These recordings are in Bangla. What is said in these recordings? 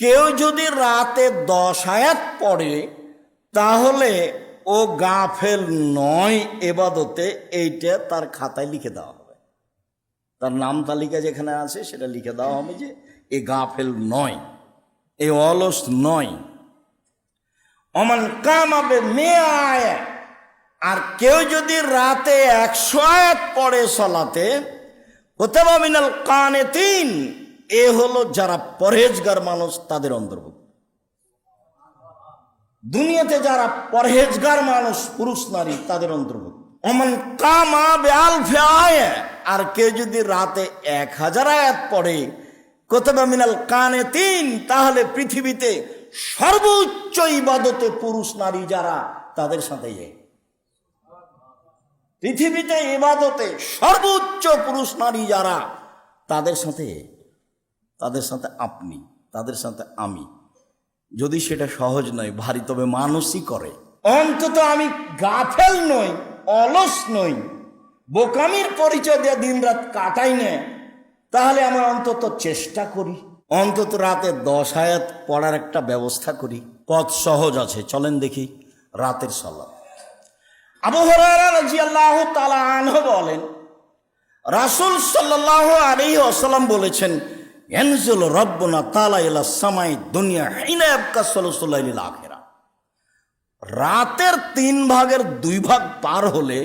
কেউ যদি রাতে দশ আয়াত পড়ে, তাহলে ও গাফেল নয় এবাদতে এইটা তার খাতায় লিখে দেওয়া হবে। তার নাম তালিকা যেখানে আছে সেটা লিখে দেওয়া হবে যে এ গাফেল নয়, এ অলস নয়। অমান কামাবে মেয়ে আয় আর কেউ যদি রাতে একশো আয়াত পড়ে সলাতে, হতে মিনাল কানে তিন এ হলো যারা পরহেজগার মানুষ, তাদের অন্তর্ভুক্ত। দুনিয়াতে যারা পরহেজগার মানুষ, পুরুষ, নারী, তাদের অন্তর্ভুক্ত। অমন কামা বেআল আয় আর কেউ যদি রাতে এক হাজার আয়াত পড়ে কোথাও মিনাল কানে তিন তাহলে পৃথিবীতে সর্বোচ্চ ইবাদতে পুরুষ, নারী যারা, তাদের সাথে পৃথিবীতে ইবাদতে সর্বোচ্চ পুরুষ, নারী যারা, তাদের সাথে তাদের সাথে আপনি, তাদের সাথে আমি। যদি সেটা সহজ নয়, ভারী, তবে মানুষই করে। অন্তত আমি গাফেল নই, অলস নই। বোকামির পরিচয় দিয়ে দিনরাত কাটাই না, তাহলে আমরা অন্তত চেষ্টা করি। অন্তত রাতে দশ পড়ার একটা ব্যবস্থা করি। পথ সহজ আছে, চলেন দেখি রাতের সলা আবু হরারা রাদিয়াল্লাহু তাআলা আনহু বলেন, রাসূল সাল্লাল্লাহু আলাইহি ওয়াসাল্লাম বলেছেন ইয়ানজুল রাব্বুনা তাআলা ইলা সামাই দুনিয়া হিনা ইয়াবকা সালাসুল লাইলিল আখিরা। রাতের তিন ভাগের দুই ভাগ পার হলে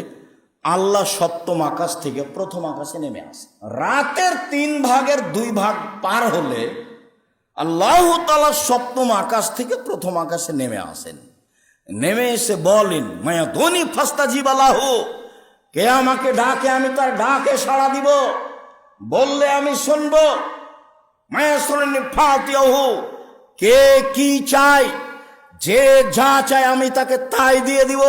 আল্লাহ সপ্তম আকাশ থেকে প্রথম আকাশে নেমে আসে। রাতের তিন ভাগের দুই ভাগ পার হলে আল্লাহ তালা সপ্তম আকাশ থেকে প্রথম আকাশে নেমে আসেন। নেমে এসে বলেন, মায়া ধনী ফাস্তা জীবালাহ কে আমাকে ডাকে, আমি তার ডাকে সাড়া দিব। বললে আমি শুনব কে কি চাই যে যা চায় আমি তাকে তাই দিয়ে দিব।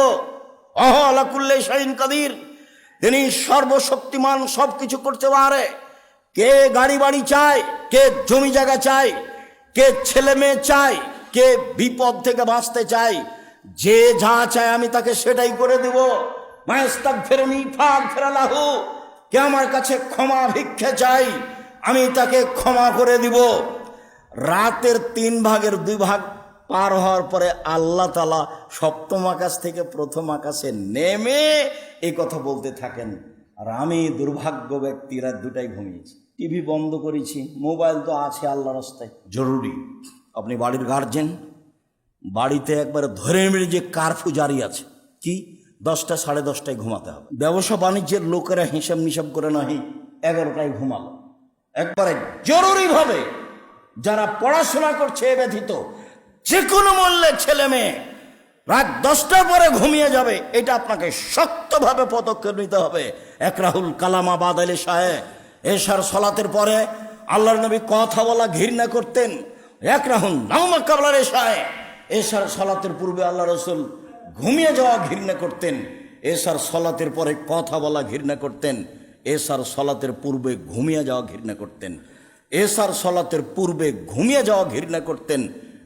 অহলাকুল্লে শাহিন কাদির তিনি সর্বশক্তিমান সব কিছু করতে পারে। কে গাড়ি বাড়ি চায়, কে জমি জায়গা চায়, কে ছেলে মেয়ে চায়, কে বিপদ থেকে বাঁচতে চায়, যে যা চায় আমি তাকে সেটাই করে দিব। মায়াস্তাক ফেরেনি ফাঁক ফেরালাহু কে আমার কাছে ক্ষমা ভিক্ষা চাই আমি তাকে ক্ষমা করে দিব। রাতের তিন ভাগের দুই ভাগ পার হওয়ার পরে আল্লাহ তালা সপ্তম আকাশ থেকে প্রথম আকাশে নেমে এই কথা বলতে থাকেন। আর আমি দুর্ভাগ্য ব্যক্তিরা দুটাই ঘুমিয়েছি। টিভি বন্ধ করেছি, মোবাইল তো আছে আল্লাহ রাস্তায়। জরুরি। আপনি বাড়ির গার্জেন বাড়িতে একবারে ধরে মেরে যে কারফু জারি আছে, কি? দশটা, সাড়ে দশটায় ঘুমাতে হবে। ব্যবসা বাণিজ্যের লোকেরা হিসাব নিসাব করে নাহি, এগারোটায় ঘুমালো। একবারে জরুরিভাবে যারা পড়াশোনা করছে ব্যথিত যে কোনো মূল্যে ছেলে মেয়ে রাত দশটার পরে ঘুমিয়ে যাবে, এটা আপনাকে শক্তভাবে পদক্ষেপ নিতে হবে। এক রাহুল কালামা বাদালি সাহেব এশার সলাতের পরে আল্লাহর নবী কথা বলা ঘৃণা করতেন। এক রাহুল নামা কাবলার এশায় এশার সলাতের পূর্বে আল্লাহ রসুল ঘুমিয়ে যাওয়া ঘৃণা করতেন। এশার সলাতের পরে কথা বলা ঘৃণা করতেন। এশার সলাতের পূর্বে ঘুমিয়ে যাওয়া ঘৃণা করতেন। এশার সলাতের পূর্বে ঘুমিয়ে যাওয়া ঘৃণা করতেন।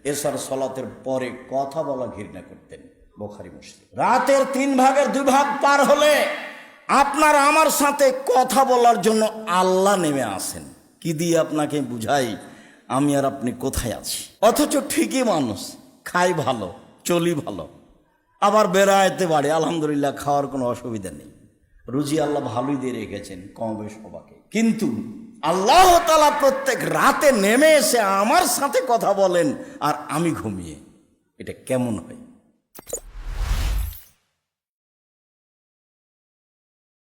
এসার সলাতের পরে কথা বলা ঘৃণা করতেন। বোখারি মুসলিম। রাতের তিন ভাগের দুই ভাগ পার হলে আপনার আমার সাথে কথা বলার জন্য আল্লাহ নেমে আসেন। কি দিয়ে আপনাকে বুঝাই? আমি আর আপনি কোথায় আছি? অথচ ঠিকই মানুষ, খাই ভালো, চলি ভালো, আবার বেড়াইতে পারে, আলহামদুলিল্লাহ, খাওয়ার কোনো অসুবিধা নেই। রুজি আল্লাহ ভালোই দিয়ে রেখেছেন কমবে সবাকে কিন্তু আল্লাহ তালা প্রত্যেক রাতে নেমে এসে আমার সাথে কথা বলেন আর আমি ঘুমিয়ে। এটা কেমন হয়?